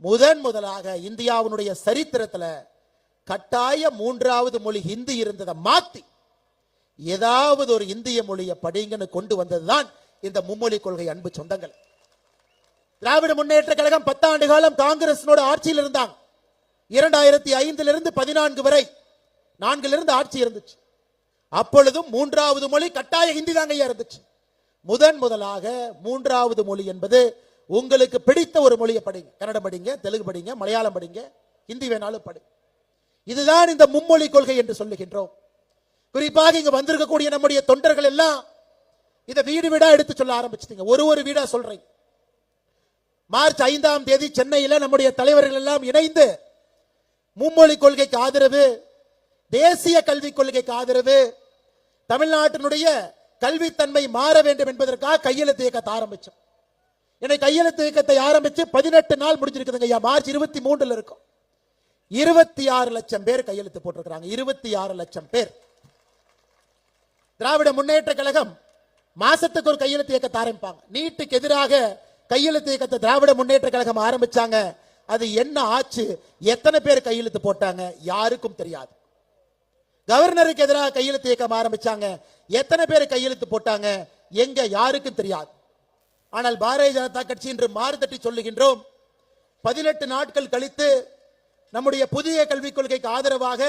முதன் முதலாக இந்தியாவினுடைய சரித்திரத்துல கட்டாய மூன்றாவது மொழி ஹிந்தி இருந்ததை மாத்தி ஏதாவது ஒரு இந்திய மொழியை படிங்கன்னு கொண்டு வந்ததுதான் இந்த மும்மொழி கொள்கை அன்பு சொந்தங்கள். திராவிட முன்னேற்ற கழகம் பத்தாண்டு காலம் காங்கிரசினோட ஆட்சியில் இருந்தாங்க இரண்டாயிரத்தி ஐந்துல இருந்து பதினான்கு வரை நான்குல இருந்து ஆட்சி இருந்துச்சு. அப்பொழுதும் மூன்றாவது மொழி கட்டாய ஹிந்தி தாங்க ஐயா இருந்துச்சு. முதன் முதலாக மூன்றாவது மொழி என்பது உங்களுக்கு பிடித்த ஒரு மொழியை படிங்க. கன்னடம் படிங்க தெலுங்கு படிங்க மலையாளம் படிங்க ஹிந்தி வேணாலும் படி. இதுதான் இந்த மும்மொழி கொள்கை என்று சொல்லுகின்றோம். குறிப்பாக இங்க வந்திருக்கக்கூடிய நம்முடைய தொண்டர்கள் எல்லாம் இதை வீடு வீடா எடுத்து சொல்ல ஆரம்பிச்சிட்டீங்க. ஒரு ஒரு வீடா சொல்றீங்க மார்ச் ஐந்தாம் தேதி சென்னையில் நம்முடைய தலைவர்கள் எல்லாம் இணைந்து மும்மொழி கொள்கைக்கு ஆதரவு தேசிய கல்விக் கொள்கைக்கு ஆதரவு தமிழ்நாட்டினுடைய கல்வித்தன்மை மாற வேண்டும் என்பதற்காக கையெழுத்து இயக்கத்தை ஆரம்பிச்சோம். என்னை கையெழுத்து இயக்கத்தை ஆரம்பிச்சு பதினெட்டு நாள் முடிஞ்சிருக்குதுங்க ஐயா. மார்ச் இருபத்தி மூன்றுல இருக்கும். இருபத்தி ஆறு லட்சம் பேர் கையெழுத்து போட்டிருக்கிறாங்க. இருபத்தி ஆறு லட்சம் பேர். திராவிட முன்னேற்ற கழகம் மாசத்துக்கு ஒரு கையெழுத்து இயக்கத்தை ஆரம்பிப்பாங்க. நீட்டுக்கு எதிராக கையெழுத்து இயக்கத்தை திராவிட முன்னேற்ற கழகம் ஆரம்பிச்சாங்க. அது என்ன ஆச்சு? எத்தனை பேர் கையெழுத்து போட்டாங்க? யாருக்கும் தெரியாது. கவர்னருக்கு எதிராக கையெழுத்து இயக்கம் ஆரம்பிச்சாங்க. எத்தனை பேர் கையெழுத்து போட்டாங்க? எங்க யாருக்கும் தெரியாது. ஆனால் பாரதிய ஜனதா கட்சி இன்று மாறுதட்டி சொல்லுகின்றோம். பதினெட்டு நாட்கள் கழித்து நம்முடைய புதிய கல்விக் கொள்கைக்கு ஆதரவாக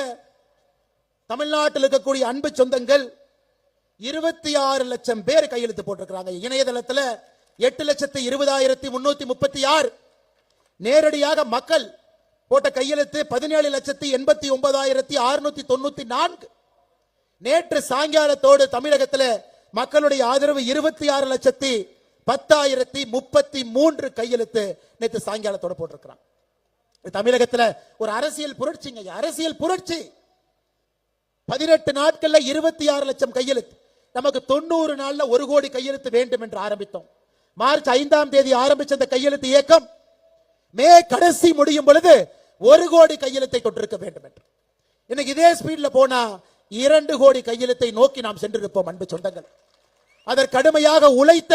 தமிழ்நாட்டில் இருக்கக்கூடிய அன்பு சொந்தங்கள் இருபத்தி ஆறு லட்சம் பேர் கையெழுத்து போட்டிருக்கிறாங்க. இணையதளத்தில் எட்டு லட்சத்தி இருபதாயிரத்தி முன்னூத்தி முப்பத்தி ஆறு. நேரடியாக மக்கள் போட்ட கையெழுத்து பதினேழு லட்சத்தி எண்பத்தி ஒன்பதாயிரத்தி அறுநூத்தி தொண்ணூத்தி நான்கு. நேற்று சாயங்காலத்தோடு தமிழகத்துல மக்களுடைய ஆதரவு இருபத்தி ஆறு லட்சத்தி பத்தாயிரத்தி முப்பத்தி மூன்று கையெழுத்து நேற்று சாயங்காலத்தோட போட்டிருக்கிறான் தமிழகத்தில் தமிழகத்துல ஒரு அரசியல் புரட்சிங்க அரசியல் புரட்சி. பதினெட்டு நாட்கள்ல இருபத்தி ஆறு லட்சம் கையெழுத்து. நமக்கு தொண்ணூறு நாள்ல ஒரு கோடி கையெழுத்து வேண்டும் என்று ஆரம்பித்தோம். மார்ச் ஐந்தாம் தேதி ஆரம்பிச்ச அந்த கையெழுத்து இயக்கம் மே கடைசி முடியும் பொழுது ஒரு கோடி கையெழுத்தை தொட்டிருக்க வேண்டும் என்று இன்னைக்கு இதே ஸ்பீட்ல போனா இரண்டு கோடி கையெழுத்தை நோக்கி நாம் சென்றிருப்போம் அன்பு சொந்தங்கள். அதற்கு கடுமையாக உழைத்த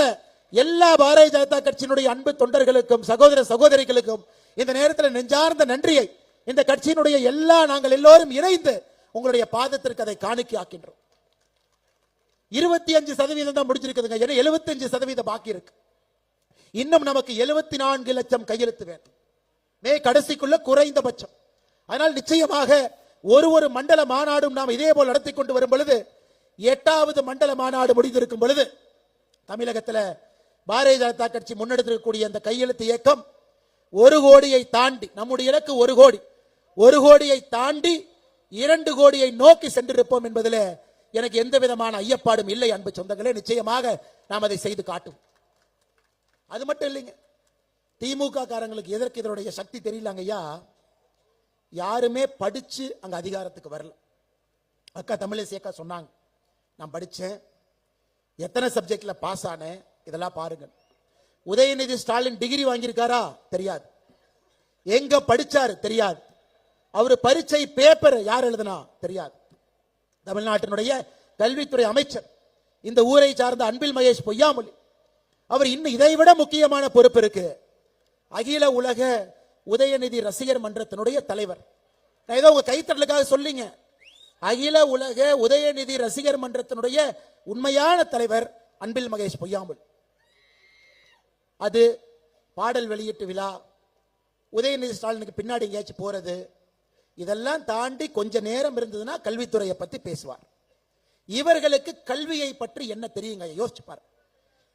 எல்லா பாரதிய ஜனதா கட்சியினுடைய அன்பு தொண்டர்களுக்கும் சகோதர சகோதரிகளுக்கும் இந்த நேரத்தில் நெஞ்சார்ந்த நன்றியை இந்த கட்சியினுடைய எல்லா நாங்கள் எல்லோரும் இணைந்து உங்களுடைய பாதத்திற்கு அதை காணிக்கை ஆக்கின்றோம். இருபத்தி அஞ்சு சதவீதம் தான் முடிஞ்சிருக்குதுங்க ஏன்னா எழுபத்தி அஞ்சு சதவீதம் பாக்கி இருக்கு. இன்னும் நமக்கு எழுபத்தி நான்கு லட்சம் கையெழுத்து வேண்டும் மே கடைசிக்குள்ள குறைந்தபட்சம். அதனால் நிச்சயமாக ஒரு ஒரு மண்டல மாநாடும் நாம் இதே போல் நடத்தி கொண்டு வரும் பொழுது எட்டாவது மண்டல மாநாடு முடிந்திருக்கும் பொழுது தமிழகத்தில் பாரதிய ஜனதா கட்சி முன்னெடுத்திருக்கக்கூடிய அந்த கையெழுத்து இயக்கம் ஒரு கோடியை தாண்டி நம்முடைய இலக்கு ஒரு கோடி. ஒரு கோடியை தாண்டி இரண்டு கோடியை நோக்கி சென்றிருப்போம் என்பதில் எனக்கு எந்த விதமான ஐயப்பாடும் இல்லை அன்பு சொந்தங்களே. நிச்சயமாக நாம் அதை செய்து காட்டும் அது மட்டும் இல்லைங்க. திமுக காரங்களுக்கு எதற்கு இதனுடைய சக்தி தெரியலங்க ஐயா யாருமே படிச்சு அங்க அதிகாரத்துக்கு வரல. அக்கா தமிழிசை அக்கா சொன்னாங்க. நான் படிச்சேன். எத்தனை சப்ஜெக்ட்ல பாஸ் ஆனேன்? இதெல்லாம் பாருங்க உதயநிதி ஸ்டாலின் டிகிரி வாங்கியிருக்காரா? தெரியாது. எங்க படிச்சாரு? தெரியாது. அவர் பரீட்சை பேப்பர் யார் எழுதுனா? தெரியாது. தமிழ்நாட்டினுடைய கல்வித்துறை அமைச்சர். இந்த ஊரை சார்ந்த அன்பில் மகேஷ் பொய்யாமொழி. அவர் இன்னும் இதை விட முக்கியமான பொறுப்பு இருக்கு. அகில உலக உதயநிதி ரசிகர் மன்றத்தினுடைய தலைவர். நான் ஏதோ உங்க கைத்தறலுக்காக சொல்லிங்க. அகில உலக உதயநிதி ரசிகர் மன்றத்தினுடைய உண்மையான தலைவர் அன்பில் மகேஷ் பொய்யாமல் அது பாடல் வெளியீட்டு விழா. உதயநிதி ஸ்டாலினுக்கு பின்னாடி எங்கேயாச்சும் போறது. இதெல்லாம் தாண்டி கொஞ்ச நேரம் இருந்ததுன்னா கல்வித்துறையை பத்தி பேசுவார். இவர்களுக்கு கல்வியை பற்றி என்ன தெரியுங்க? யோசிச்சு பாரு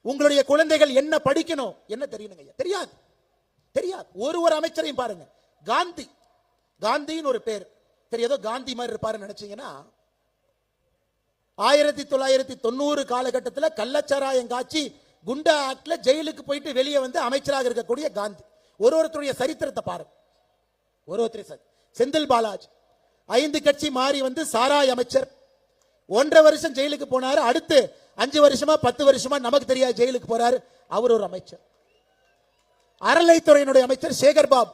உங்களுடைய குழந்தைகள் என்ன படிக்கணும்? என்ன தெரியணுங்க தெரியாது. தெரியாது ஒரு ஒரு அமைச்சரையும் பாருங்க. காந்தி. காந்தின்னு ஒரு பேர். சரி ஏதோ காந்தி மாதிரி இருப்பாருன்னு நினைச்சீங்கன்னா ஆயிரத்தி தொள்ளாயிரத்தி தொண்ணூறு காலகட்டத்தில் கள்ளச்சாராயம் காட்சி குண்டா ஆக்ட்ல ஜெயிலுக்கு போயிட்டு வெளியே வந்து அமைச்சராக இருக்கக்கூடிய காந்தி. ஒரு ஒருத்தருடைய சரித்திரத்தை பாருங்க ஒரு ஒருத்தர் சரி செந்தில் பாலாஜி. ஐந்து கட்சி மாறி வந்து சாராய் அமைச்சர். ஒன்றரை வருஷம் ஜெயிலுக்கு போனாரு. அடுத்து அஞ்சு வருஷமா பத்து வருஷமா நமக்கு தெரியாது ஜெயிலுக்கு போறாரு. அவர் ஒரு அமைச்சர். அறலைத்துறையினுடைய அமைச்சர் சேகர் பாபு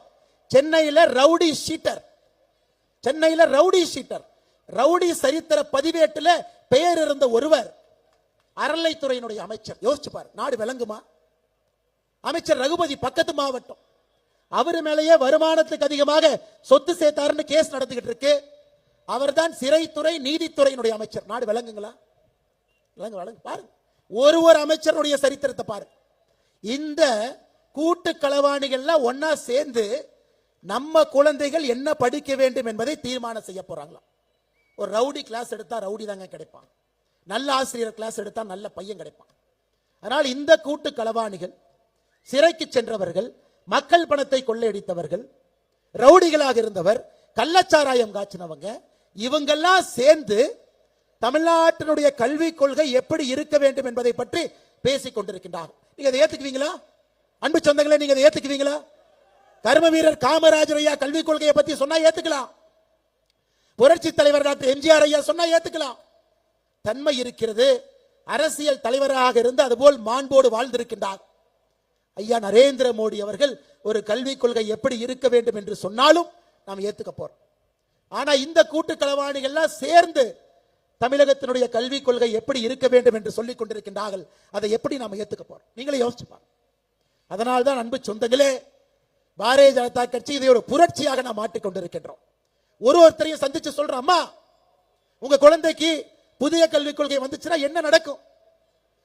ரவுடி ஷீட்டர் சென்னையில் ரவுடி ஷீட்டர் ரவுடி சரித்திர பதிவேட்டில் பெயர் இருந்த ஒருவர் அறநிலைத்துறையினுடைய அமைச்சர். யோசிச்சு பாரு நாடு விளங்குமா? அமைச்சர் ரகுபதி பக்கத்து மாவட்டம். அவர் மேலேயே வருமானத்துக்கு அதிகமாக சொத்து சேர்த்தாருன்னு கேஸ் நடந்துகிட்டு இருக்கு. அவர்தான் சிறைத்துறை நீதித்துறையினுடைய அமைச்சர். நாடு விளங்குங்களா? விளங்கு விளங்கு. பாருங்க. ஒரு ஒரு அமைச்சருடைய சரித்திரத்தை பாருங்க. இந்த கூட்டு களவாணிகள்லாம் ஒன்னா சேர்ந்து நம்ம குழந்தைகள் என்ன படிக்க வேண்டும் என்பதை தீர்மானம் செய்ய போறாங்களாம். ஒரு ரவுடி கிளாஸ் எடுத்தா ரவுடி தாங்க கிடைப்பான் நல்ல ஆசிரியர் கிளாஸ் எடுத்தா நல்ல பையன் கிடைப்பான். அதனால் இந்த கூட்டு களவாணிகள் சிறைக்கு சென்றவர்கள் மக்கள் பணத்தை கொள்ளையடித்தவர்கள் ரவுடிகளாக இருந்தவர் கள்ளச்சாராயம் காய்ச்சினவங்க இவங்கெல்லாம் சேர்ந்து தமிழ்நாட்டினுடைய கல்விக் கொள்கை எப்படி இருக்க வேண்டும் என்பதை பற்றி பேசிக் கொண்டிருக்கின்றார்கள். நீங்க அதை ஏத்துக்குவீங்களா? அன்பு சொந்தங்களே நீங்க ஏத்துக்குவீங்களா? கர்ம வீரர் காமராஜர் ஐயா கல்விக் கொள்கையை பத்தி சொன்னா ஏத்துக்கலாம். புரட்சி தலைவர் டாக்டர் எம்ஜிஆர் ஐயா சொன்னா ஏத்துக்கலாம். தன்மை இருக்கிறது. அரசியல் தலைவராக இருந்து அதுபோல் மாண்போடு வாழ்ந்திருக்கின்றார். ஐயா நரேந்திர மோடி அவர்கள் ஒரு கல்விக் கொள்கை எப்படி இருக்க வேண்டும் என்று சொன்னாலும் நாம் ஏத்துக்க போறோம். ஆனா இந்த கூட்டு களவாணிகள்லாம் சேர்ந்து தமிழகத்தினுடைய கல்விக் கொள்கை எப்படி இருக்க வேண்டும் என்று சொல்லிக் கொண்டிருக்கின்றார்கள். அதை எப்படி நாம் ஏத்துக்க போறோம்? நீங்களே யோசிச்சு பாருங்க. அதனால்தான் அன்பு சொந்தங்களே பாரதிய ஜனதா கட்சி இதை ஒரு புரட்சியாக நாம் மாட்டிக்கொண்டிருக்கின்றோம் ஒரு ஒருத்தரையும் சந்திச்சு சொல்றோம் அம்மா உங்க குழந்தைக்கு புதிய கல்விக் கொள்கை வந்துச்சுன்னா என்ன நடக்கும்?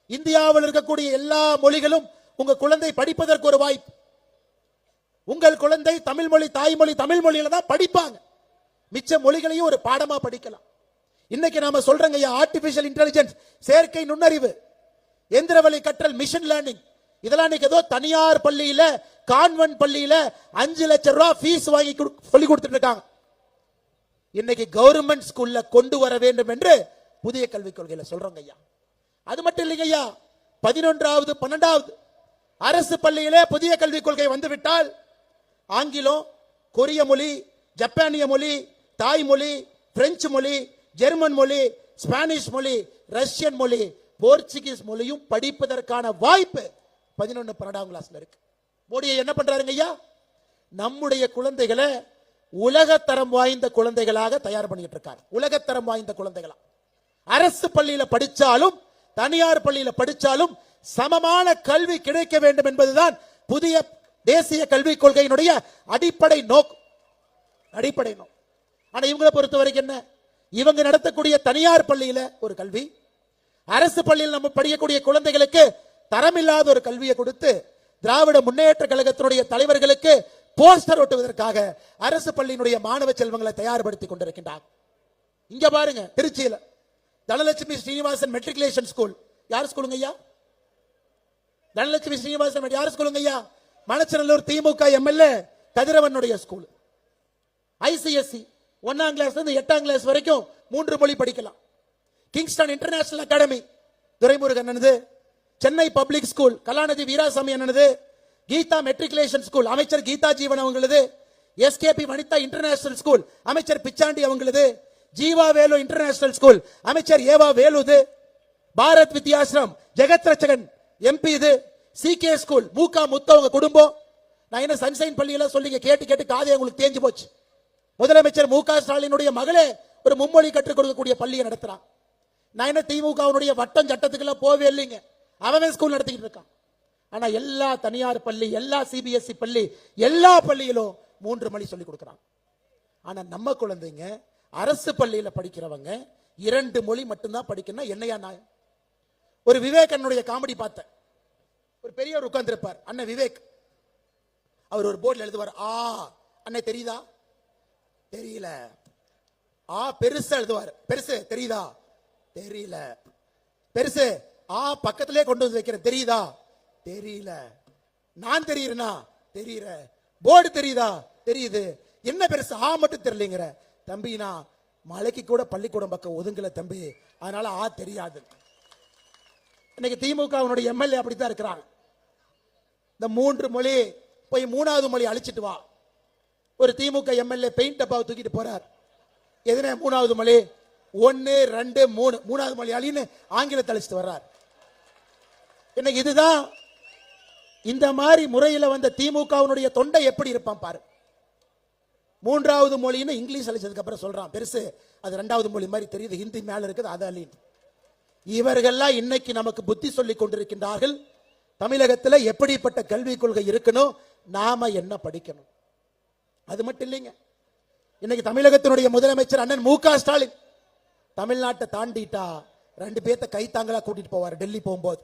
இந்தியாவில் இருக்கக்கூடிய எல்லா மொழிகளும் உங்க குழந்தை படிப்பதற்கு ஒரு வாய்ப்பு. உங்கள் குழந்தை தமிழ் மொழி தாய்மொழி தமிழ் மொழியில தான் படிப்பாங்க. மிச்ச மொழிகளையும் ஒரு பாடமா படிக்கலாம். இன்னைக்கு நாம சொல்றங்க ஐயா ஆர்டிபிஷியல் இன்டெலிஜென்ஸ் செயற்கை நுண்ணறிவு எந்திரவழி கற்றல் மிஷின் லேர்னிங் இதெல்லாம் இன்னைக்கு ஏதோ தனியார் பள்ளியில கான்வென்ட் பள்ளியில அஞ்சு லட்சம் ரூபாய் ஃபீஸ் வாங்கி கொடு- சொல்லி கொடுத்துட்டு இருக்காங்க. இன்னைக்கு கவர்மெண்ட் ஸ்கூல்ல கொண்டு வர வேண்டும் என்று புதிய கல்விக் கொள்கையில சொல்றோங்க ஐயா. அது மட்டும் இல்லைங்க ஐயா பதினொன்றாவது பன்னெண்டாவது அரசு பள்ளியிலே புதிய கல்விக் கொள்கை வந்துவிட்டால் ஆங்கிலம் கொரிய மொழி ஜப்பானிய மொழி தாய்மொழி பிரெஞ்சு மொழி ஜெர்மன் மொழி ஸ்பானிஷ் மொழி ரஷ்யன் மொழி போர்ச்சுகீஸ் மொழியும் படிப்பதற்கான வாய்ப்பு பதினொன்னு பன்னெண்டாம் கிளாஸ்ல இருக்கு. மோடியை என்ன பண்றாருங்க ஐயா? நம்முடைய குழந்தைகளை உலகத்தரம் வாய்ந்த குழந்தைகளாக தயார் பண்ணிட்டு இருக்காரு. உலகத்தரம் வாய்ந்த குழந்தைகளா. அரசு பள்ளியில படிச்சாலும் தனியார் பள்ளியில படிச்சாலும் சமமான கல்வி கிடைக்க வேண்டும் என்பதுதான் புதிய தேசிய கல்விக் கொள்கையினுடைய அடிப்படை நோக்கு அடிப்படை நோக்கு ஆனா இவங்களை பொறுத்த வரைக்கும் என்ன? இவங்க நடத்தக்கூடிய தனியார் பள்ளியில ஒரு கல்வி அரசு பள்ளியில் நம்ம படிக்கக்கூடிய குழந்தைகளுக்கு தரமில்லாத ஒரு கல்வியை கொடுத்து திராவிட முன்னேற்ற கழகத்தினுடைய தலைவர்களுக்கு போஸ்டர் ஒட்டுவதற்காக அரசு பள்ளியினுடைய மாணவ செல்வங்களை தயார்படுத்தி கொண்டிருக்கின்றார். இங்க பாருங்க திருச்சியில. தனலட்சுமி ஸ்ரீனிவாசன் மெட்ரிகுலேஷன் ஸ்கூல் யார் ஸ்கூலுங்க ஐயா? தனலட்சுமி ஸ்ரீனிவாசன் யார் ஸ்கூலுங்க ஐயா? மணச்சநல்லூர் திமுக எம்எல்ஏ கதிரவனுடைய ஸ்கூல் ஐசிஎஸ்சி ஒன்னாம் கிளாஸ்ல இருந்து எட்டாம் கிளாஸ் வரைக்கும் மூன்று மொழி படிக்கலாம். கிங்ஸ்டன் இன்டர்நேஷனல் அகாடமி துரைமுருகன் அண்ணனது சென்னை பப்ளிக் ஸ்கூல் கலாநிதி வீராசாமி அண்ணனது கீதா மெட்ரிகுலேஷன் ஸ்கூல் அமைச்சர் கீதா ஜீவன் அவங்களது. எஸ்கேபி வனிதா இன்டர்நேஷனல் ஸ்கூல் அமைச்சர் பிச்சாண்டி அவங்களது. ஜீவா வேலு இன்டர்நேஷனல் ஸ்கூல் அமைச்சர் ஏவா வேலுது பாரத் வித்யாசிரம் ஜெகத் ரச்சகன் எம்பி இது. சிகே ஸ்கூல் மூகா முத்து அவங்க குடும்பம். நான் என்ன சன்சைன் பள்ளியெல்லாம் சொல்லி கேட்டு கேட்டு காதை உங்களுக்கு தேஞ்சு போச்சு. முதலமைச்சர் மு க ஸ்டாலினுடைய மகளே ஒரு மும்மொழி கற்றுக் கொடுக்கக்கூடிய பள்ளியை நடத்துறான் நான் என்ன திமுகவினுடைய வட்டம் சட்டத்துக்கெல்லாம் போவே இல்லைங்க. அவன் ஸ்கூல் நடத்திக்கிட்டு இருக்கான். ஆனா எல்லா தனியார் பள்ளி எல்லா சிபிஎஸ்இ பள்ளி எல்லா பள்ளியிலும் மூன்று மணி சொல்லி கொடுக்குறான். ஆனா நம்ம குழந்தைங்க அரசு பள்ளியில படிக்கிறவங்க இரண்டு மொழி மட்டும்தான் படிக்கணும் என்னையா நான் ஒரு விவேகனுடைய காமெடி பார்த்தேன். ஒரு பெரியவர் உட்கார்ந்துருப்பார் அண்ணன் விவேக். அவர் ஒரு போர்டில் எழுதுவார் ஆ. அண்ணன் தெரியுதா? தெரியல. ஆ பெருசா எழுதுவார். பெருசு தெரியுதா? தெரியல. பெருசு ஆ பக்கத்திலே கொண்டு வந்து வைக்கிறேன். தெரியுதா? தெரியல. நான் தெரியுறேனா? தெரியற. போர்டு தெரியுதா? தெரியுது. என்ன பெருசு? ஆ மட்டும் தெரியலங்கிற. தம்பி நான் மலைக்கு கூட பள்ளிக்கூடம் பக்கம் ஒதுங்கல தம்பி. அதனால ஆ தெரியாது. இன்னைக்கு திமுக அவனுடைய எம்எல்ஏ அப்படித்தான் இருக்கிறாங்க. இந்த மூன்று மொழி போய் மூணாவது மொழி அழிச்சிட்டு வா. ஒரு திமுக எம்எல்ஏ பெயிண்ட் டப்பாவை தூக்கிட்டு போறார். எதுனா மூணாவது மொழி? ஒன்னு ரெண்டு மூணு. மூணாவது மொழி அழின்னு ஆங்கிலத்தை அழிச்சிட்டு வர்றார். இன்னைக்கு இதுதான் இந்த மாதிரி முறையில் வந்த திமுகவினுடைய தொண்டை எப்படி இருப்பான் பாரு. மூன்றாவது மொழின்னு இங்கிலீஷ் அழிச்சதுக்கப்புறம் சொல்கிறான் பெருசு அது ரெண்டாவது மொழி மாதிரி தெரியுது. ஹிந்தி மேலே இருக்குது அது அழின்னு இவர்கள்லாம் இன்னைக்கு நமக்கு புத்தி சொல்லி கொண்டிருக்கின்றார்கள். தமிழகத்தில் எப்படிப்பட்ட கல்விக் கொள்கை இருக்கணும் நாம என்ன படிக்கணும்? அது மட்டும் இல்லைங்க. இன்னைக்கு தமிழகத்தினுடைய முதலமைச்சர் அண்ணன் மு க ஸ்டாலின் தமிழ்நாட்டை தாண்டிட்டா ரெண்டு பேர்த்த கைத்தாங்களா கூட்டிட்டு போவார் டெல்லி போகும்போது.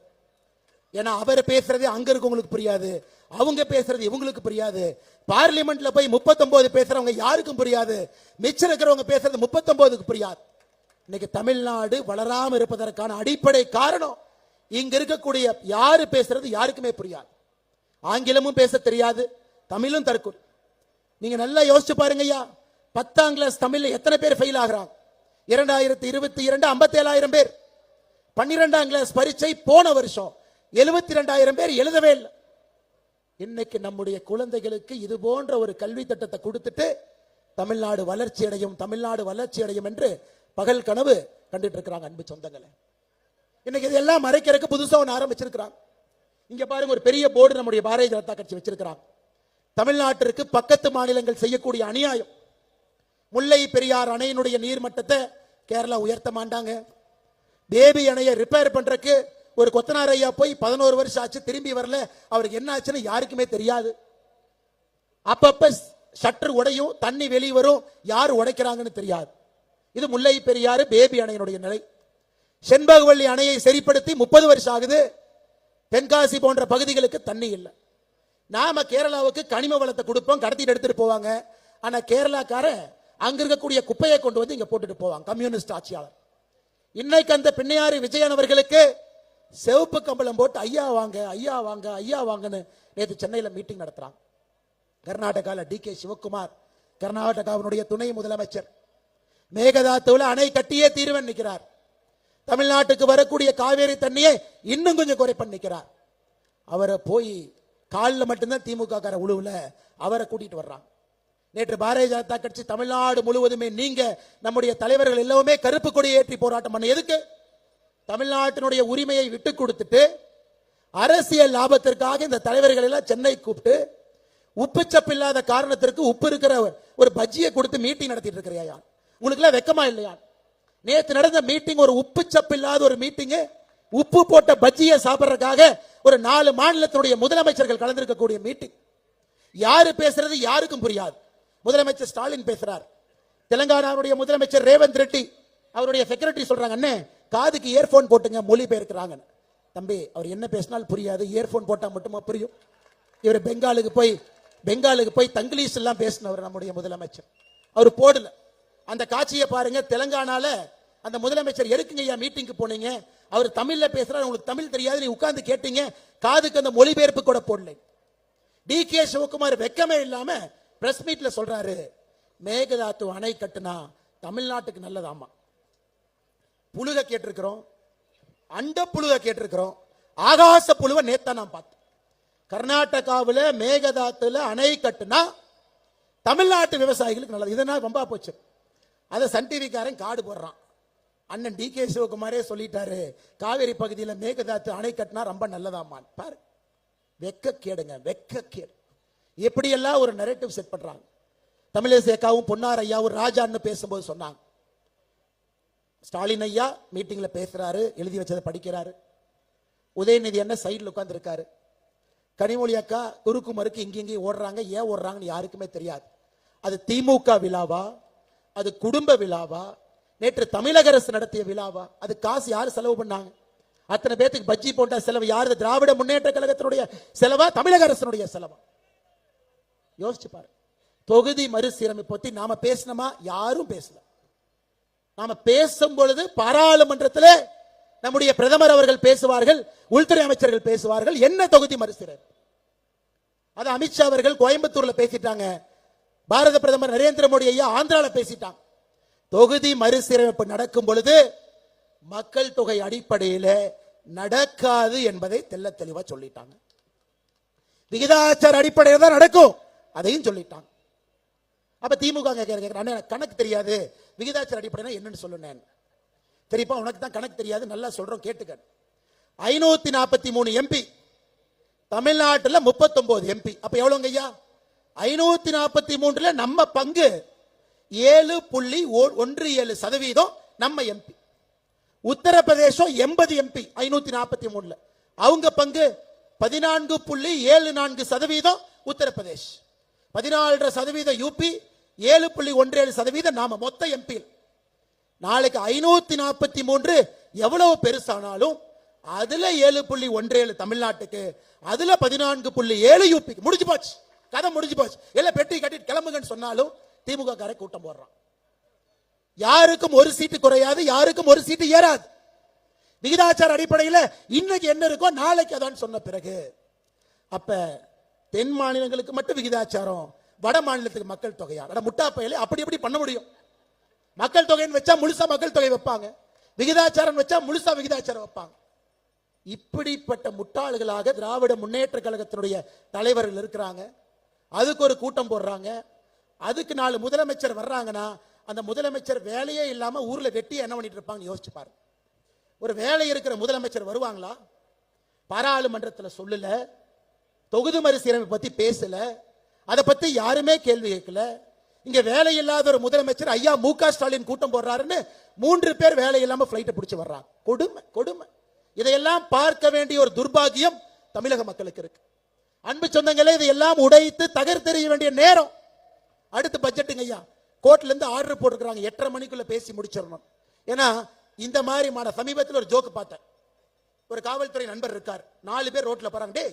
ஏன்னா அவர் பேசுறது அங்க இருக்கவங்களுக்கு புரியாது. அவங்க பேசுறது இவங்களுக்கு புரியாது. பார்லிமெண்ட்ல போய் 39 பேசுறவங்க யாருக்கும் புரியாது. மிச்சம் இருக்கிறவங்க பேசுறது 39க்கு புரியாது. இன்னைக்கு தமிழ்நாடு வளராம இருப்பதற்கான அடிப்படை காரணம் இங்க இருக்கக்கூடிய யாரு பேசுறது யாருக்குமே புரியாது. ஆங்கிலமும் பேச தெரியாது தமிழும் தற்கொலை நீங்க நல்லா யோசிச்சு பாருங்க ஐயா. பத்தாம் கிளாஸ் தமிழ்ல எத்தனை பேர் ஃபெயில் ஆகிறாங்க? இரண்டாயிரத்தி இருபத்தி இரண்டு ஐம்பத்தி ஏழாயிரம் பேர். பன்னிரெண்டாம் கிளாஸ் பரீட்சை போன வருஷம். எழுபத்தி ரெண்டாயிரம் பேர் எழுதவே இல்லை. இன்னைக்கு நம்முடைய குழந்தைகளுக்கு இது போன்ற ஒரு கல்வி திட்டத்தை கொடுத்துட்டு தமிழ்நாடு வளர்ச்சி அடையும் தமிழ்நாடு வளர்ச்சி அடையும் என்று பகல் கனவு கண்டுட்டு இருக்கிறாங்க அன்பு சொந்தங்களை. இன்னைக்கு இதெல்லாம் மறைக்கிறதுக்கு புதுசா ஒன்று ஆரம்பிச்சிருக்கிறாங்க. இங்க பாருங்க ஒரு பெரிய போர்டு நம்முடைய பாரதிய ஜனதா கட்சி வச்சிருக்கிறாங்க. தமிழ்நாட்டிற்கு பக்கத்து மாநிலங்கள் செய்யக்கூடிய அநியாயம். முல்லை பெரியார் அணையினுடைய நீர்மட்டத்தை கேரளா உயர்த்த மாட்டாங்க. பேபி அணையை ரிப்பேர் பண்றதுக்கு ஒரு கொத்தனார் ஐயா போய் பதினோரு வருஷம் ஆச்சு திரும்பி வரல. அவருக்கு என்ன ஆச்சுன்னு யாருக்குமே தெரியாது. அப்பப்ப ஷட்டர் உடையும் தண்ணி வெளியே வரும் யார் உடைக்கிறாங்கன்னு தெரியாது. இது முல்லை பெரியாறு பேபி அணையினுடைய நிலை. செண்பகவள்ளி அணையை சரிப்படுத்தி முப்பது வருஷம் ஆகுது. தென்காசி போன்ற பகுதிகளுக்கு தண்ணி இல்லை. நாம கேரளாவுக்கு கனிம வளத்தை கொடுப்போம் கடத்திட்டு எடுத்துட்டு போவாங்க. ஆனா கேரளாக்காரன் அங்க இருக்கக்கூடிய குப்பையை கொண்டு வந்து இங்க போட்டுட்டு போவாங்க கம்யூனிஸ்ட் ஆட்சியாளர். இன்னைக்கு அந்த பின்னையாறு விஜயன் அவர்களுக்கு சிவப்பு கம்பளம் போட்டு ஐயா வாங்க ஐயா வாங்க ஐயா வாங்கன்னு நேற்று சென்னையில் மீட்டிங் நடத்துறாங்க கர்நாடகாவில் டி கே சிவகுமார் கர்நாடகாவினுடைய துணை முதலமைச்சர். மேகதாத்துவில் அணை கட்டியே தீர்வன் நிற்கிறார் தமிழ்நாட்டுக்கு வரக்கூடிய காவேரி தண்ணியை இன்னும் கொஞ்சம் குறை பண்ணிக்கிறார் அவரை போய் காலில் மட்டும்தான் திமுக கார உழுவுல அவரை கூட்டிட்டு வர்றாங்க நேற்று பாரதிய ஜனதா கட்சி தமிழ்நாடு முழுவதுமே நீங்க நம்முடைய தலைவர்கள் எல்லாமே கருப்பு கொடி ஏற்றி போராட்டம் பண்ண எதுக்கு? தமிழ்நாட்டினுடைய உரிமையை விட்டு கொடுத்துட்டு அரசியல் லாபத்திற்காக இந்த தலைவர்கள் எல்லாம் சென்னை கூப்பிட்டு உப்புச்சப்பில்லாத இல்லாத காரணத்திற்கு உப்பு இருக்கிற ஒரு பஜ்ஜியை கொடுத்து மீட்டிங் நடத்திட்டு இருக்கிறையா உங்களுக்கு எல்லாம் வெக்கமா இல்லையா? நேத்து நடந்த மீட்டிங் ஒரு உப்பு இல்லாத ஒரு மீட்டிங் உப்பு போட்ட பஜ்ஜியை சாப்பிடுறதுக்காக ஒரு நாலு மாநிலத்தினுடைய முதலமைச்சர்கள் கலந்திருக்கக்கூடிய மீட்டிங் யாரு பேசுறது யாருக்கும் புரியாது. முதலமைச்சர் ஸ்டாலின் பேசுறார். தெலங்கானாவுடைய முதலமைச்சர் ரேவந்த் ரெட்டி அவருடைய செக்ரட்டரி சொல்றாங்க அண்ணே காதுக்கு இயர்ஃபோன் போட்டுங்க மொழி தம்பி அவர் என்ன பேசினாலும் புரியாது. இயர்ஃபோன் போட்டால் மட்டுமா புரியும்? இவர் பெங்காலுக்கு போய் பெங்காலுக்கு போய் தங்கிலீஷ் எல்லாம் பேசினவர் நம்முடைய முதலமைச்சர். அவர் போடல. அந்த காட்சியை பாருங்க தெலங்கானால அந்த முதலமைச்சர் எதுக்குங்க ஐயா மீட்டிங்க்கு போனீங்க? அவர் தமிழ்ல பேசுறாரு உங்களுக்கு தமிழ் தெரியாது நீ உட்கார்ந்து கேட்டீங்க. காதுக்கு அந்த மொழிபெயர்ப்பு கூட போடலை. டி கே சிவகுமார் வெக்கமே இல்லாம பிரஸ் மீட்ல சொல்றாரு மேகதாத்து அணை கட்டுனா தமிழ்நாட்டுக்கு நல்லதாமா? புழுக கேட்டிருக்கிறோம். அண்ட புழுக கேட்டிருக்கிறோம். ஆகாச புழுவை நேத்தா நான் பார்த்தேன். கர்நாடகாவில் மேகதாத்துல அணை கட்டுனா தமிழ்நாட்டு விவசாயிகளுக்கு நல்லது. இதனால் ரொம்ப போச்சு? அதை சன் டிவிக்காரன் காடு போடுறான். அண்ணன் டி கே சிவகுமாரே சொல்லிட்டாரு காவேரி பகுதியில் மேகதாத்து அணை கட்டினா ரொம்ப நல்லதாமான் பாரு வெக்க கேடுங்க வெக்க கேடு எப்படியெல்லாம் ஒரு நெரேட்டிவ் செட் பண்ணுறாங்க தமிழிசை அக்காவும் பொன்னார் ஐயாவும் ராஜான்னு பேசும்போது சொன்னாங்க. ஸ்டாலின் ஐயா மீட்டிங்கில் பேசுகிறாரு எழுதி வச்சதை படிக்கிறாரு. உதயநிதி என்ன சைடில் உட்காந்துருக்காரு கனிமொழி அக்கா குறுக்கு மறுக்கு இங்கேயும் ஓடுறாங்க ஏன் ஓடுறாங்கன்னு யாருக்குமே தெரியாது. அது திமுக விழாவா? அது குடும்ப விழாவா? நேற்று தமிழக அரசு நடத்திய விழாவா? அது காசு யார் செலவு பண்ணாங்க? அத்தனை பேத்துக்கு பஜ்ஜி போட்ட செலவு யார் திராவிட முன்னேற்ற கழகத்தினுடைய செலவா? தமிழக அரசனுடைய செலவா? யோசிச்சு பாரு. தொகுதி மறுசீரமைப்பு பற்றி நாம பேசினோமா யாரும் பேசல. நாம பேசும் பொழுது பாராளுமன்றத்தில் நம்முடைய பிரதமர் அவர்கள் பேசுவார்கள் உள்துறை அமைச்சர்கள் பேசுவார்கள். என்ன தொகுதி மறுசிறர் அது அமித்ஷா அவர்கள் கோயம்புத்தூர்ல பேசிட்டாங்க. பாரத பிரதமர் நரேந்திர மோடி ஐயா ஆந்திரால பேசிட்டாங்க. தொகுதி மறுசீரமைப்பு நடக்கும் பொழுது மக்கள் தொகை அடிப்படையில் நடக்காது என்பதை தெல்ல தெளிவா சொல்லிட்டாங்க. விகிதாச்சார அடிப்படையில் தான் நடக்கும். அதையும் சொல்லிட்டாங்க. அப்ப திமுக எனக்கு கணக்கு தெரியாது. விகிதாச்சார அடிப்படையில் என்னன்னு சொல்லுனேன் சரிப்பா உனக்கு தான் கணக்கு தெரியாது நல்லா சொல்றோம் கேட்டுக்க. ஐநூத்தி நாற்பத்தி மூணு எம்பி தமிழ்நாட்டில் முப்பத்தொன்பது எம்பி அப்ப எவ்வளவுங்க ஐயா? ஐநூத்தி நாற்பத்தி மூன்றுல நம்ம பங்கு ஏழு புள்ளி ஒ- ஒன்று ஏழு சதவீதம் நம்ம எம்பி உத்தரப்பிரதேசம் எண்பது எம்பி ஐநூத்தி நாற்பத்தி மூணுல. அவங்க பங்கு பதினான்கு புள்ளி ஏழு நான்கு சதவீதம் உத்தரப்பிரதேஷ். பதினாலரை சதவீதம் யூபி ஏழு புள்ளி ஒன்று ஏழு சதவீதம் நாம மொத்த எம்பி நாளைக்கு ஐநூத்தி நாற்பத்தி மூன்று எவ்வளவு பெருசானாலும் அதுல ஏழு புள்ளி ஒன்று ஏழு தமிழ்நாட்டுக்கு அதுல பதினான்கு புள்ளி ஏழு யூபிக்கு முடிஞ்சு போச்சு. கதை முடிஞ்சு போச்சு. இல்ல பெட்டி கட்டிட்டு கிளம்புங்கன்னு சொன்னாலும் திமுக காரை கூட்டம் போடுறான். யாருக்கும் ஒரு சீட்டு குறையாது யாருக்கும் ஒரு சீட்டு ஏறாது. விகிதாச்சார அடிப்படையில் இன்னைக்கு என்ன இருக்கோ நாளைக்கு அதான் சொன்ன பிறகு. அப்ப தென் மாநிலங்களுக்கு மட்டும் விகிதாச்சாரம் வட மாநிலத்துக்கு மக்கள் தொகையா? அட முட்டா அப்படி எப்படி பண்ண முடியும். மக்கள் தொகைன்னு வச்சா முழுசா மக்கள் தொகை வைப்பாங்க. விகிதாச்சாரம் வச்சா முழுசா விகிதாச்சாரம் வைப்பாங்க. இப்படிப்பட்ட முட்டாள்களாக திராவிட முன்னேற்ற கழகத்தினுடைய தலைவர்கள் இருக்கிறாங்க. அதுக்கு ஒரு கூட்டம் போடுறாங்க. அதுக்கு நாலு முதலமைச்சர் வர்றாங்கன்னா அந்த முதலமைச்சர் வேலையே இல்லாமல் ஊரில் வெட்டி என்ன பண்ணிட்டு இருப்பாங்கன்னு யோசிச்சு பாருங்க. ஒரு வேலை இருக்கிற முதலமைச்சர் வருவாங்களா? பாராளுமன்றத்தில் சொல்லல. தொகுதி மறுசீரமைப்பு பத்தி பேசல. அதை பத்தி யாருமே கேள்வி கேட்கல. இங்க வேலை இல்லாத ஒரு முதலமைச்சர் ஐயா மு க ஸ்டாலின் கூட்டம் போடுறாருன்னு மூன்று பேர் வேலை இல்லாம பிளைட்டை பிடிச்சு வர்றாங்க. கொடுமை கொடுமை. இதையெல்லாம் பார்க்க வேண்டிய ஒரு துர்பாகியம் தமிழக மக்களுக்கு இருக்கு. அன்பு சொந்தங்களே இதையெல்லாம் உடைத்து தகர்த்தெறிய வேண்டிய நேரம். அடுத்து பட்ஜெட்டுங்க ஐயா. கோர்ட்ல இருந்து ஆர்டர் போட்டுருக்காங்க எட்டரை மணிக்குள்ள பேசி முடிச்சிடணும். ஏன்னா இந்த மாதிரி மான சமீபத்தில் ஒரு ஜோக்கு பார்த்தேன். ஒரு காவல்துறை நண்பர் இருக்கார். நாலு பேர் ரோட்ல போறாங்க. டே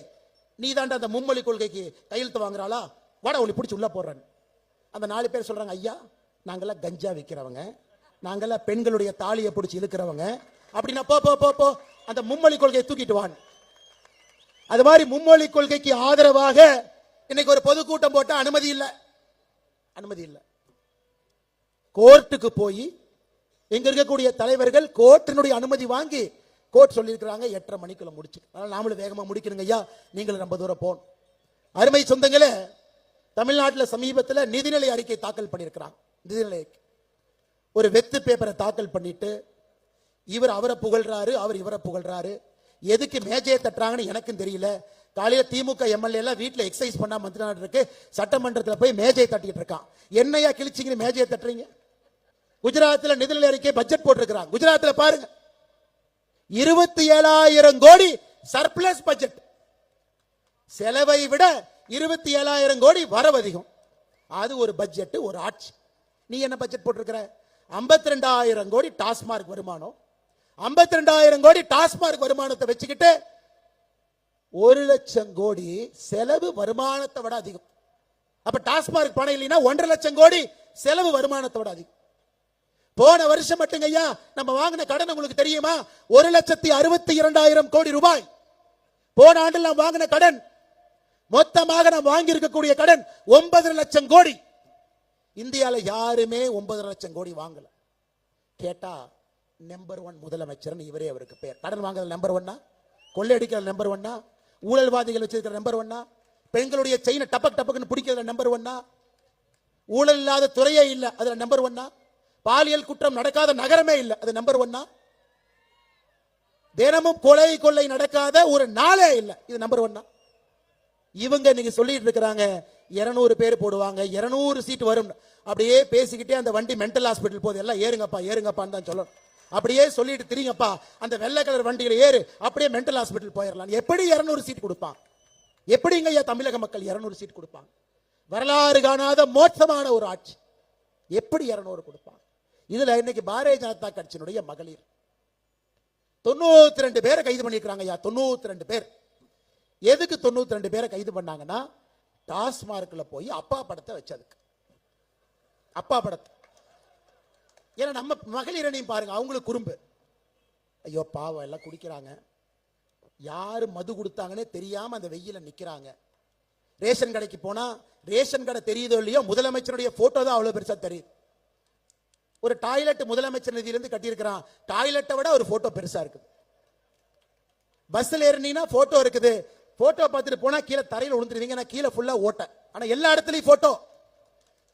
நீ தாண்டா அந்த மும்மொழி கொள்கைக்கு கையெழுத்து வாங்குறாளா? வாடா உன்னை பிடிச்சி உள்ள போடுறேன் அந்த நாலு பேர் சொல்றாங்க ஐயா நாங்கள்லாம் கஞ்சா விற்கிறவங்க நாங்கள்லாம் பெண்களுடைய தாலியை பிடிச்சி இழுக்கிறவங்க. அப்படின்னா போ போ போ போ. அந்த மும்மொழி கொள்கையை தூக்கிட்டு வான் அது மாதிரி மும்மொழி கொள்கைக்கு ஆதரவாக இன்னைக்கு ஒரு பொதுக்கூட்டம் போட்டால் அனுமதி இல்லை. அனுமதி இல்லை. கோர்ட்டுக்கு போய் இங்க இருக்கக்கூடிய தலைவர்கள் கோர்ட்டினுடைய அனுமதி வாங்கி கோர்ட் சொல்லியிருக்கிறாங்க எட்டரை மணிக்குள்ள முடிச்சு அதனால நாமளும் வேகமாக முடிக்கணுங்க ஐயா. நீங்களும் ரொம்ப தூரம் போகணும். அருமை சொந்தங்களே தமிழ்நாட்டில் சமீபத்தில் நிதிநிலை அறிக்கை தாக்கல் பண்ணியிருக்கிறாங்க. நிதிநிலை ஒரு வெத்து பேப்பரை தாக்கல் பண்ணிட்டு இவர் அவரை புகழ்றாரு அவர் இவரை புகழ்றாரு. எதுக்கு மேஜையை தட்டுறாங்கன்னு எனக்கும் தெரியல. காலையில் திமுக எம்எல்ஏ எல்லாம் வீட்டில் எக்ஸசைஸ் பண்ணா மந்திரி இருக்கு. சட்டமன்றத்தில் போய் மேஜையை தட்டிட்டு இருக்கான். என்னையா கிழிச்சிங்கன்னு மேஜையை தட்டுறீங்க? குஜராத்தில் நிதிநிலை அறிக்கை பட்ஜெட் போட்டிருக்கிறாங்க. குஜராத்தில் பாருங்க. இருபத்தி ஏழாயிரம் கோடி சர்ப்ளஸ் பட்ஜெட் செலவை விட இருபத்தி ஏழாயிரம் கோடி வரவு அதிகம் அது ஒரு பட்ஜெட் ஒரு ஆட்சி. நீ என்ன பட்ஜெட் போட்டிருக்கிற? ஐம்பத்தி ரெண்டாயிரம் கோடி டாஸ்மார்க் வருமானம். ஐம்பத்தி ரெண்டாயிரம் கோடி டாஸ்மார்க் வருமானத்தை வச்சுக்கிட்டு ஒரு லட்சம் கோடி செலவு வருமானத்தை விட அதிகம். அப்ப டாஸ்மார்க் பணம் இல்லைன்னா ஒன்றரை லட்சம் கோடி செலவு வருமானத்தை விட அதிகம். போன வருஷம் மட்டுங்க ஐயா நம்ம வாங்கின கடன் உங்களுக்கு தெரியுமா? ஒரு லட்சத்தி அறுபத்தி இரண்டாயிரம் கோடி ரூபாய். போன ஆண்டு நாம் வாங்கின கடன் மொத்தமாக நாம் வாங்கியிருக்கக்கூடிய கடன் ஒன்பது லட்சம் கோடி. இந்தியாவில் யாருமே ஒன்பது லட்சம் கோடி வாங்கல. கேட்டா நம்பர் ஒன் முதலமைச்சர் இவரே அவருக்கு பேர் கடன் வாங்குறது நம்பர் ஒன்னா கொள்ளையடிக்கிற நம்பர் ஒன்னா ஊழல்வாதிகள் வச்சிருக்கிற நம்பர் ஒன்னா பெண்களுடைய செயினை டப்பக் டப்பக்குன்னு பிடிக்கிற நம்பர் ஒன்னா ஊழல் இல்லாத துறையே இல்லை அதுல நம்பர் ஒன்னா பாலியல் குற்றம் நடக்காத நகரமே இல்லை அது நம்பர் ஒன்னா தினமும் கொலை கொள்ளை நடக்காத ஒரு நாளே இல்லை இது நம்பர் ஒன்னா இவங்க நீங்க சொல்லிட்டு இருக்கிறாங்க இருநூறு பேர் போடுவாங்க இருநூறு சீட் வரும். அப்படியே பேசிக்கிட்டே அந்த வண்டி மென்டல் ஹாஸ்பிட்டல் போகுது. எல்லாம் ஏறுங்கப்பா ஏறுங்கப்பான்னு தான் சொல்லணும். அப்படியே சொல்லிட்டு திரிங்கப்பா அந்த வெள்ளை கலர் வண்டியில் ஏறு அப்படியே மென்டல் ஹாஸ்பிட்டல் போயிடலாம் எப்படி இரநூறு சீட் கொடுப்பான்? எப்படிங்க ஐயா தமிழக மக்கள் இரநூறு சீட் கொடுப்பாங்க? வரலாறு காணாத மோட்சமான ஒரு ஆட்சி. எப்படி இரநூறு கொடுப்பான்? இதுல இன்னைக்கு பாரதிய ஜனதா கட்சியினுடைய மகளிர். தொண்ணூத்தி ரெண்டு பேரை கைது பண்ணியிருக்கிறாங்க ஐயா தொண்ணூத்தி ரெண்டு பேர். எதுக்கு தொண்ணூத்தி ரெண்டு பேரை கைது பண்ணாங்கன்னா டாஸ்மார்க்ல போய் அப்பா படத்தை வச்சதுக்கு. அப்பா படத்தை. ஏன்னா நம்ம மகளிரனையும் பாருங்க அவங்களுக்கு குறும்பு. ஐயோ பாவம் எல்லாம் குடிக்கிறாங்க. யாரு மது கொடுத்தாங்கன்னே தெரியாம அந்த வெயில நிக்கிறாங்க. ரேஷன் கடைக்கு போனா ரேஷன் கடை தெரியுதோ இல்லையோ முதலமைச்சருடைய போட்டோ தான் அவ்வளவு பெருசா தெரியுது. ஒரு டாய்லெட் முதலமைச்சர் நிதியிலிருந்து கட்டியிருக்கிறான். டாய்லெட்டை விட ஒரு போட்டோ பெருசா இருக்குது. பஸ்ல ஏறினீங்கன்னா போட்டோ இருக்குது. போட்டோ பார்த்துட்டு போனா கீழே தரையில் விழுந்துருவீங்க நான் கீழே ஃபுல்லா ஓட்ட ஆனா எல்லா இடத்துலயும் போட்டோ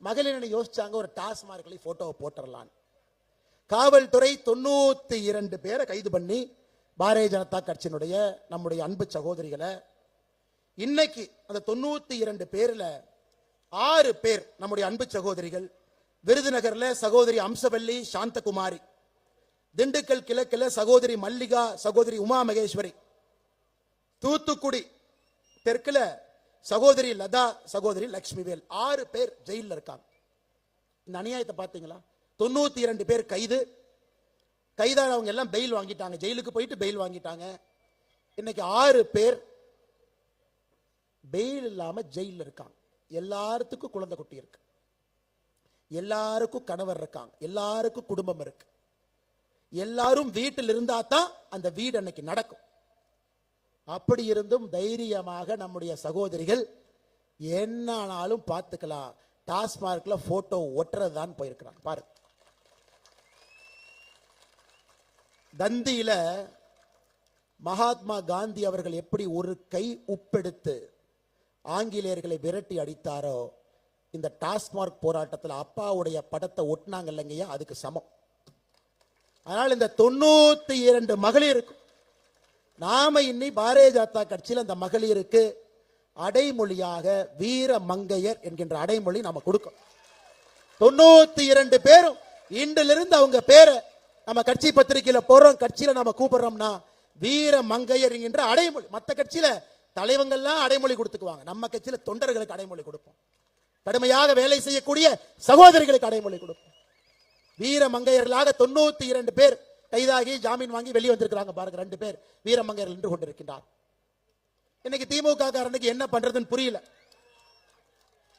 மகளிர் யோசிச்சாங்க ஒரு டாஸ்மார்க்ல போட்டோவை போட்டுடலாம் காவல்துறை தொண்ணூத்தி இரண்டு பேரை கைது பண்ணி பாரதிய ஜனதா கட்சியினுடைய நம்முடைய அன்பு சகோதரிகளை இன்னைக்கு அந்த தொண்ணூத்தி இரண்டு பேர்ல ஆறு பேர் நம்முடைய அன்பு சகோதரிகள் விருதுநகர்ல சகோதரி அம்சவல்லி சாந்தகுமாரி திண்டுக்கல் கிழக்கில் சகோதரி மல்லிகா சகோதரி உமா மகேஸ்வரி தூத்துக்குடி தெற்குல சகோதரி லதா சகோதரி லக்ஷ்மிவேல். ஆறு பேர் ஜெயிலில் இருக்காங்க. இந்த அநியாயத்தை பார்த்தீங்களா தொண்ணூத்தி இரண்டு பேர் கைது. கைதானவங்க எல்லாம் பெயில் வாங்கிட்டாங்க. ஜெயிலுக்கு போயிட்டு பெயில் வாங்கிட்டாங்க. இன்னைக்கு ஆறு பேர் பெயில் இல்லாம ஜெயிலில் இருக்காங்க. எல்லாத்துக்கும் குழந்தை குட்டி இருக்கு. எல்லாருக்கும் கணவர் இருக்காங்க. எல்லாருக்கும் குடும்பம் இருக்கு. எல்லாரும் வீட்டில் இருந்தா தான் அந்த வீடு அன்னைக்கு நடக்கும். அப்படி இருந்தும் தைரியமாக நம்முடைய சகோதரிகள் என்னானாலும் பார்த்துக்கலாம். டாஸ்மார்க்ல போட்டோ ஒட்டுறது தான் போயிருக்கிறாங்க. பாரு தந்தியில மகாத்மா காந்தி அவர்கள் எப்படி ஒரு கை உப்பெடுத்து ஆங்கிலேயர்களை விரட்டி அடித்தாரோ இந்த டாஸ்மார்க் போராட்டத்தில் அப்பாவுடைய படத்தை ஒட்டினாங்க இல்லைங்கய்யா அதுக்கு சமம். அதனால் இந்த தொண்ணூத்தி இரண்டு மகளிருக்கும் நாம இன்னி பாரதிய ஜனதா கட்சியில் அந்த மகளிருக்கு அடைமொழியாக வீர மங்கையர் என்கின்ற அடைமொழி நம்ம கொடுக்கும் தொண்ணூத்தி இரண்டு பேரும் இன்றிலிருந்து அவங்க பேரை நம்ம கட்சி பத்திரிகையில போடுறோம் கட்சியில நம்ம கூப்பிடுறோம்னா வீர மங்கையர் என்கின்ற அடைமொழி. மற்ற கட்சியில தலைவங்கள்லாம் அடைமொழி கொடுத்துக்குவாங்க. நம்ம கட்சியில தொண்டர்களுக்கு அடைமொழி கொடுப்போம். கடுமையாக வேலை செய்யக்கூடிய சகோதரிகளுக்கு அடைமொழி கொடுப்போம். வீர மங்கையர்களாக தொண்ணூத்தி இரண்டு பேர் கைதாகி ஜாமீன் வாங்கி வெளியே வந்திருக்கிறாங்க பாருங்க ரெண்டு பேர் வீரமங்கையர் நின்று கொண்டிருக்கின்றார். இன்னைக்கு திமுக காரனுக்கு என்ன பண்றதுன்னு புரியல.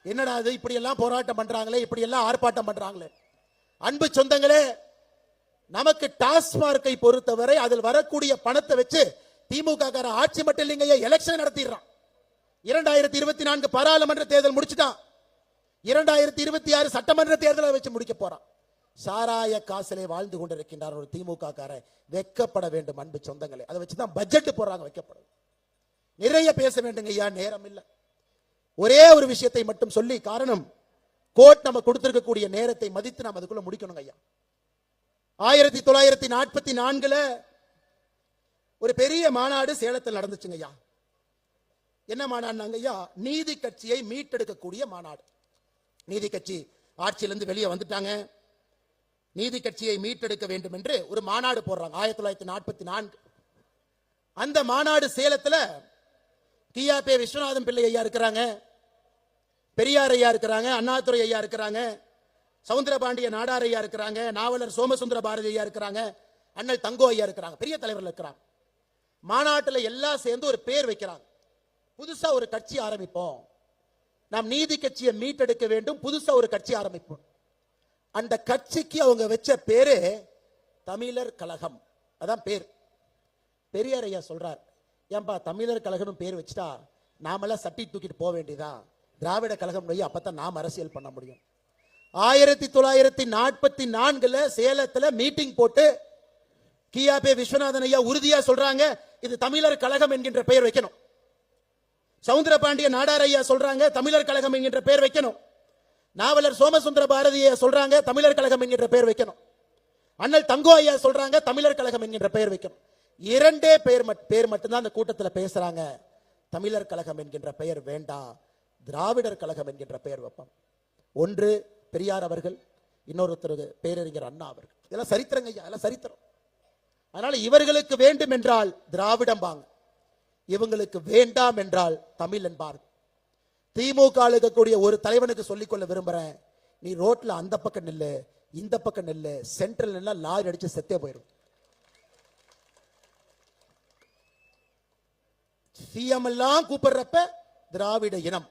என்னடா அது இப்படி எல்லாம் போராட்டம் பண்றாங்களே இப்படி எல்லாம் ஆர்ப்பாட்டம் பண்றாங்களே. அன்பு சொந்தங்களே நமக்கு டாஸ்மார்க்கை பொறுத்தவரை அதில் வரக்கூடிய பணத்தை வச்சு திமுக கார ஆட்சி மட்டும் இல்லைங்க எலெக்ஷன் நடத்திடுறான். இரண்டாயிரத்தி இருபத்தி நான்கு பாராளுமன்ற தேர்தல் முடிச்சுட்டான். இரண்டாயிரத்தி இருபத்தி ஆறு சட்டமன்ற தேர்தலை வச்சு முடிக்க போறான். சாராய காசிலே வாழ்ந்து கொண்டிருக்கின்றார் ஒரு திமுக காரன் வெக்கப்பட வேண்டும் அன்பு சொந்தங்களே. அதை வச்சு தான் பட்ஜெட் போடுறாங்க வைக்கப்படும். நிறைய பேச வேண்டுங்க ஐயா நேரம் இல்லை. ஒரே ஒரு விஷயத்தை மட்டும் சொல்லி காரணம் கோர்ட் நம்ம கொடுத்திருக்கக்கூடிய நேரத்தை மதித்து நாம் அதுக்குள்ள முடிக்கணுங்க ஐயா. ஆயிரத்தி தொள்ளாயிரத்தி நாற்பத்தி நான்குல ஒரு பெரிய மாநாடு சேலத்தில் நடந்துச்சுங்க ஐயா. என்ன மாநாடுனாங்க ஐயா? நீதி கட்சியை மீட்டெடுக்கக்கூடிய மாநாடு. நீதி கட்சி ஆட்சியிலிருந்து வெளியே வந்துட்டாங்க. நீதி கட்சியை மீட்டெடுக்க வேண்டும் என்று ஒரு மாநாடு போடுறாங்க. ஆயிரத்தி தொள்ளாயிரத்தி நாற்பத்தி நான்கு. அந்த மாநாடு சேலத்தில் கியாபே விஸ்வநாதன் பிள்ளை ஐயா இருக்கிறாங்க. பெரியார் ஐயா இருக்கிறாங்க அண்ணாதுரை ஐயா இருக்கிறாங்க சவுந்தரபாண்டிய நாடார் ஐயா இருக்கிறாங்க நாவலர் சோமசுந்தர பாரதி ஐயா இருக்கிறாங்க அண்ணல் தங்கோ ஐயா இருக்கிறாங்க பெரிய தலைவர்கள் இருக்கிறாங்க. மாநாட்டில் எல்லாம் சேர்ந்து ஒரு பேர் வைக்கிறாங்க. புதுசாக ஒரு கட்சி ஆரம்பிப்போம். நாம் நீதி கட்சியை மீட்டெடுக்க வேண்டும் புதுசாக ஒரு கட்சி ஆரம்பிப்போம். அந்த கட்சிக்கு அவங்க வச்ச பேரு தமிழர் கழகம். அதான் பேர். பெரியார் ஐயா சொல்றார் ஏன்பா தமிழர் கழகம்னு பேர் வச்சுட்டா நாமெல்லாம் சட்டி தூக்கிட்டு போக வேண்டியதான் திராவிட கழகம் நோய் அப்பதான் நாம் அரசியல் பண்ண முடியும். ஆயிரத்தி தொள்ளாயிரத்தி நாற்பத்தி நான்குல சேலத்துல மீட்டிங் போட்டு கியாபே விஸ்வநாதன் ஐயா உறுதியா சொல்றாங்க இது தமிழர் கழகம் என்கின்ற பெயர் வைக்கணும். சவுந்தரபாண்டிய நாடார் ஐயா சொல்றாங்க தமிழர் கழகம் என்கின்ற பெயர் வைக்கணும். நாவலர் சோமசுந்தர பாரதி சொல்றாங்க தமிழர் கழகம் என்கின்ற பெயர் வைக்கணும். அண்ணல் தங்கோ ஐயா சொல்றாங்க தமிழர் கழகம் என்கின்ற பெயர் வைக்கணும். இரண்டே பேர் பேர் மட்டும்தான் அந்த கூட்டத்தில் பேசுறாங்க. தமிழர் கழகம் என்கின்ற பெயர் வேண்டாம். திராவிடர் கழகம் என்கின்ற பெயர் வைப்போம். ஒன்று பெரியார் அவர்கள் இன்னொருத்தர் பேரறிஞர் அண்ணா அவர்கள். இதெல்லாம் சரித்திரங்க ஐயா இதெல்லாம் சரித்திரம். அதனால இவர்களுக்கு வேண்டும் என்றால் திராவிடம் வாங்க. இவங்களுக்கு வேண்டாம் என்றால் தமிழ் என்பார்கள். திமுக இருக்கக்கூடிய ஒரு தலைவனுக்கு சொல்லிக்கொள்ள விரும்புறேன். நீ ரோட்ல அந்த பக்கம் நில்லு இந்த பக்கம் நில்லு சென்ட்ரல் நின்னா லாரி அடிச்சு செத்தே போயிடும். சிஎம் எல்லாம் கூப்பிடுறப்ப திராவிட இனம்.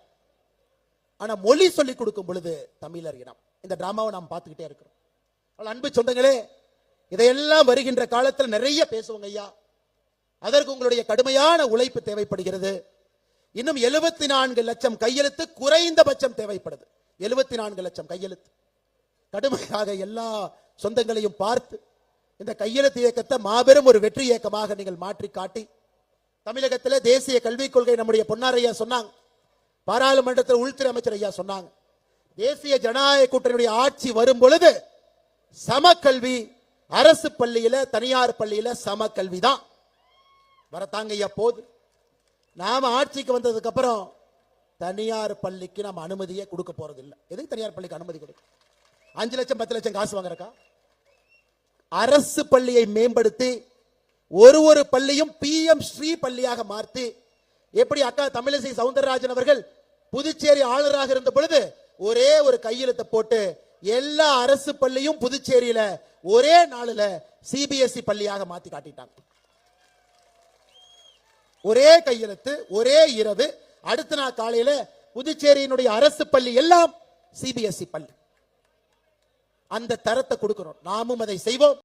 ஆனா மொழி சொல்லிக் கொடுக்கும் பொழுது தமிழர் இனம். இந்த டிராமாவை நாம் பார்த்துக்கிட்டே இருக்கிறோம். அன்பு சொந்தங்களே இதையெல்லாம் வருகின்ற காலத்தில் நிறைய பேசுவோங்க ஐயா. அதற்கு உங்களுடைய கடுமையான உழைப்பு தேவைப்படுகிறது. இன்னும் எழுபத்தி நான்கு லட்சம் கையெழுத்து குறைந்தபட்சம் தேவைப்படுது. எழுபத்தி நான்கு லட்சம் கையெழுத்து. கடுமையாக எல்லா சொந்தங்களையும் பார்த்து இந்த கையெழுத்து இயக்கத்தை மாபெரும் ஒரு வெற்றி இயக்கமாக நீங்கள் மாற்றி காட்டி தமிழகத்தில் தேசிய கல்விக் கொள்கை நம்முடைய பொன்னாரையா சொன்னாங்க பாராளுமன்றத்தில் உள்துறை அமைச்சர் ஐயா சொன்னாங்க தேசிய ஜனநாயக கூட்டணியுடைய ஆட்சி வரும் பொழுது சமக்கல்வி அரசு பள்ளியில தனியார் பள்ளியில சமக்கல்வி தான் வரத்தாங்க ஐயா போது நாம ஆட்சிக்கு வந்ததுக்கு அப்புறம் தனியார் பள்ளிக்கு நம்ம அனுமதியை கொடுக்க போறது இல்ல எதுக்கு தனியார் பள்ளிக்கு அனுமதி கொடுக்கும் அஞ்சு லட்சம் பத்து லட்சம் காசு வாங்குறக்கா? அரசு பள்ளியை மேம்படுத்தி ஒரு ஒரு பள்ளியும் பிஎம் ஸ்ரீ பள்ளியாக மாற்றி எப்படி அக்கா தமிழிசை சவுந்தரராஜன் அவர்கள் புதுச்சேரி ஆளுநராக இருந்த பொழுது ஒரே ஒரு கையெழுத்தை போட்டு எல்லா அரசு பள்ளியும் புதுச்சேரியில ஒரே நாளுல சிபிஎஸ்இ பள்ளியாக மாத்தி காட்டிட்டாங்க. ஒரே கையெழுத்து ஒரே இரவு. அடுத்த நாள் காலையில புதுச்சேரியினுடைய அரசு பள்ளி எல்லாம் சிபிஎஸ்இ பள்ளி. அந்த தரத்தை கொடுக்கிறோம் நாமும் அதை செய்வோம்.